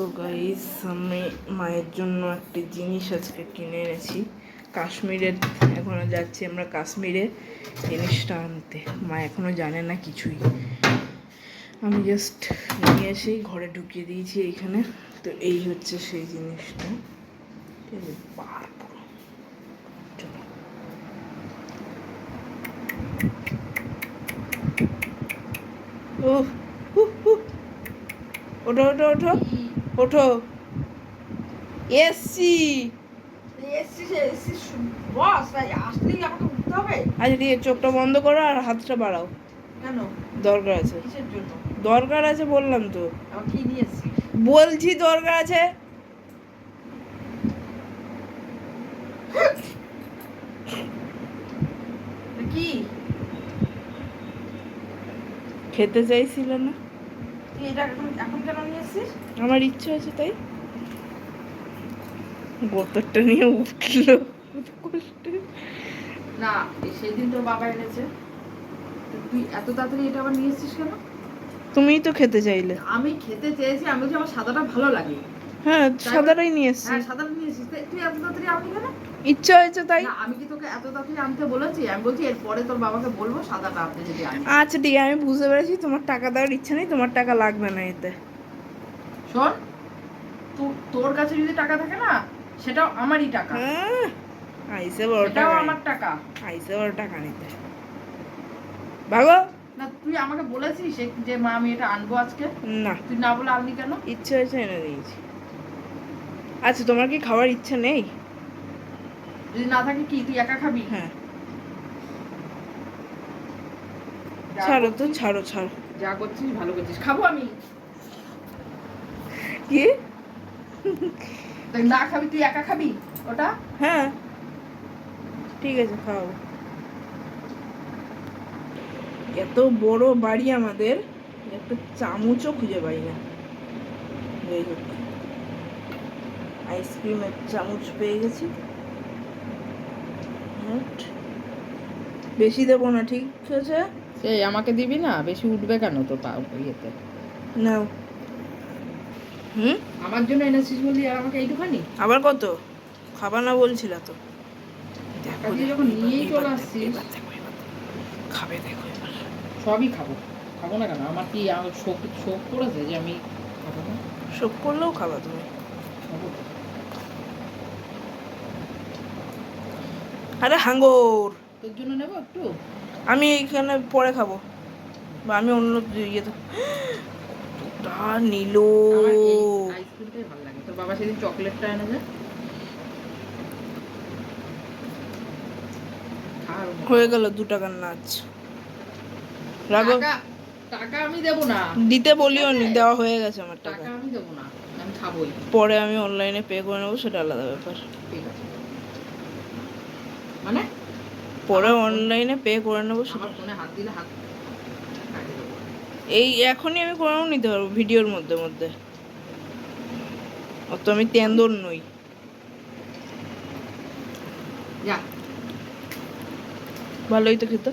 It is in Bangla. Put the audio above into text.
সো গাইস আমি মায়ের জন্য একটি জিনিস আজকে কিনে এনেছি। কাশ্মীরের, এখনও যাচ্ছি আমরা কাশ্মীরে জিনিসটা আনতে। মা এখনও জানে না কিছুই। আমি জাস্ট নিয়ে এসেই ঘরে ঢুকিয়ে দিয়েছি এইখানে। তো এই হচ্ছে সেই জিনিসটা। ঠিক আছে বার পুরো। চলো। ও ওঠো ওঠো ওঠো। ওঠো। এসছি। আচ্ছা ঠিক আছে চোখটা বন্ধ করো আর হাতটা বাড়াও। কেন? দরকার আছে। দরকার আছে বললাম তো। বলছি দরকার আছে। কি? খেতে চাইছিল না। তুই এটা এখন এখন কেন নিয়ে এসছিস? আমার ইচ্ছে আছে তাই। বোতলটা নিয়ে উঠল। না তোর বাবা এনেছে। তুই এত তাড়াতাড়ি এটা আবার নিয়ে এসছিস কেন? তুমিই তো খেতে চাইলে। আমি খেতে চেয়েছি আমি আমার সাদাটা ভালো লাগে হ্যাঁ সাদাটাই নিয়ে এসছি। হ্যাঁ সাদাটা নিয়ে এসেছিস। তুই এত তাড়াতাড়ি আনলি কেন? ইচ্ছা হয়েছে তাই? আমি কি তোকে এত তাড়াতাড়ি আনতে বলেছি? আমি বলছি এরপরে তোর বাবাকে বলব সাদাটা আনতে যদি আচ্ছা ঠিক আমি বুঝতে পেরেছি তোমার টাকা দেওয়ার ইচ্ছা নেই তোমার টাকা লাগবে না এতে। শোন তোর কাছে যদি টাকা থাকে না সেটাও আমারই টাকা। হ্যাঁ, আইসে বড় টাকা। আমার টাকা। আইসে বড় টাকা নিতে। ভাগো। না তুই আমাকে বলেছিস যে- যে মা আমি এটা আনব আজকে? না। তুই না বলে আনলি কেন? ইচ্ছে হয়েছে এনে দিয়েছি। আচ্ছা তোমার কি খাওয়ার ইচ্ছা নেই? যদি না থাকে কি তুই একা খাবি? হ্যাঁ। ছাড়ো তো ছাড়ো ছাড়ো। যা করছিস ভালো করছিস। খাব আমি। কি? না খাবি তুই একা খাবি ওটা? হ্যাঁ। ঠিক আছে খাও। এত বড় বাড়ি আমাদের একটা চামচও খুঁজে পাই না। আইসক্রিমের চামচ পেয়ে গেছি। Right. বেশি দেবো না ঠিক আছে? এই আমাকে দিবি না? বেশি উঠবে কেন তো তা ইয়েতে? নাও। হুম? আমার জন্য এনেছিস বলি আর আমাকে এইটুখানি? আবার কত? খাবার না বলছিল তো। টাকা দিয়ে যখন নিয়েই চলে আসছিস। খাবে দেখো সবই খাব। খাব না কেন? আমার কি আমার শোক শোক করেছে যে আমি খাব না? শোক করলেও খাবা তুমি খাব তো। আরে হাঙ্গর। তোর জন্য নেব একটু? আমি এইখানে পরে খাব। বা আমি অন্য ইয়েতে কতটা নিল। আইসক্রিমটাই ভালো লাগে। তোর বাবা সেদিন চকলেটটা এনে আর হয়ে গেল দু টাকার নাচ। রাগো টাকা টাকা আমি দেবো না। দিতে বলিও নি দেওয়া হয়ে গেছে আমার টাকা। টাকা আমি দেবো না। আমি খাবোই। পরে আমি অনলাইনে পে করে নেব সেটা আলাদা ব্যাপার। ঠিক আছে। মানে? পরে অনলাইনে পে করে নেব আমার ফোনে হাত দিলে হাত এই এখনই আমি করেও নিতে পারব ভিডিওর মধ্যে মধ্যে। অত আমি তেন্দর নই। ভালোই তো খেতে।